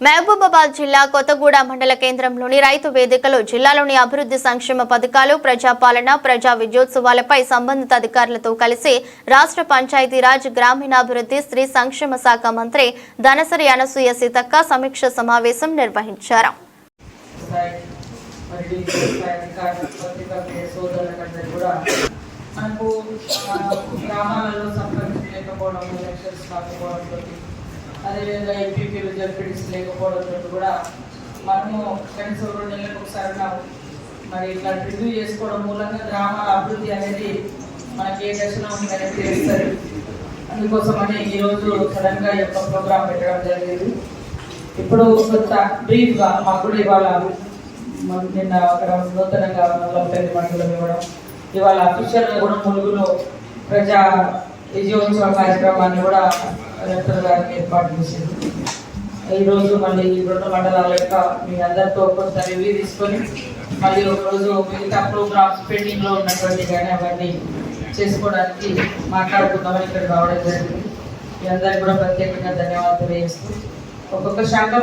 మహబూబాబాద్ జిల్లా కొత్తగూడ మండల కేంద్రంలోని రైతు వేదికలో జిల్లాలోని అభివృద్ధి సంక్షేమ పథకాలు ప్రజాపాలన ప్రజా విజయోత్సవాలపై సంబంధిత అధికారులతో కలిసి రాష్ట్ర పంచాయతీరాజ్ గ్రామీణాభివృద్ధి స్త్రీ సంక్షేమ శాఖ మంత్రి ధనసరి అనసూయ సీతక్క సమీక్ష సమావేశం నిర్వహించారు. మనకు లేకపోవడం అదేవిధంగా ఎంపీపీలు జడ్పీటీస్ లేకపోవడంతో కూడా మనము కనీసం రెండు నెలలకు ఒకసారి మరి ఇట్లా రివ్యూ చేసుకోవడం మూలంగా గ్రామాల అభివృద్ధి అనేది మనకి ఏ దశలో ఉందనేది తెలుస్తుంది. అందుకోసమని ఈరోజు సడన్గా యొక్క ప్రోగ్రామ్ పెట్టడం జరిగింది. ఇప్పుడు కొంత బ్రీఫ్గా మాకు కూడా ఇవాళ నిన్న అక్కడ నూతనంగా నలభై మండలం ఇవ్వడం ఇవాళ అఫీషియల్గా కూడా ములుగులో ప్రజా విజయోత్సవ కార్యక్రమాన్ని కూడా కలెక్టర్ గారికి ఏర్పాటు చేసింది. ఈరోజు మళ్ళీ ఈ రెండు మండలాల యొక్క మీ అందరితో ఒక్కొక్కసారి రివ్యూ తీసుకొని మళ్ళీ ఒకరోజు మిగతా ప్రోగ్రామ్స్ పెండింగ్లో ఉన్నటువంటి కానీ అవన్నీ చేసుకోవడానికి మాట్లాడుకుందామని ఇక్కడ రావడం జరిగింది. మీ అందరికి కూడా ప్రత్యేకంగా ధన్యవాదాలు తెలియజేస్తూ ఒక్కొక్క శాఖ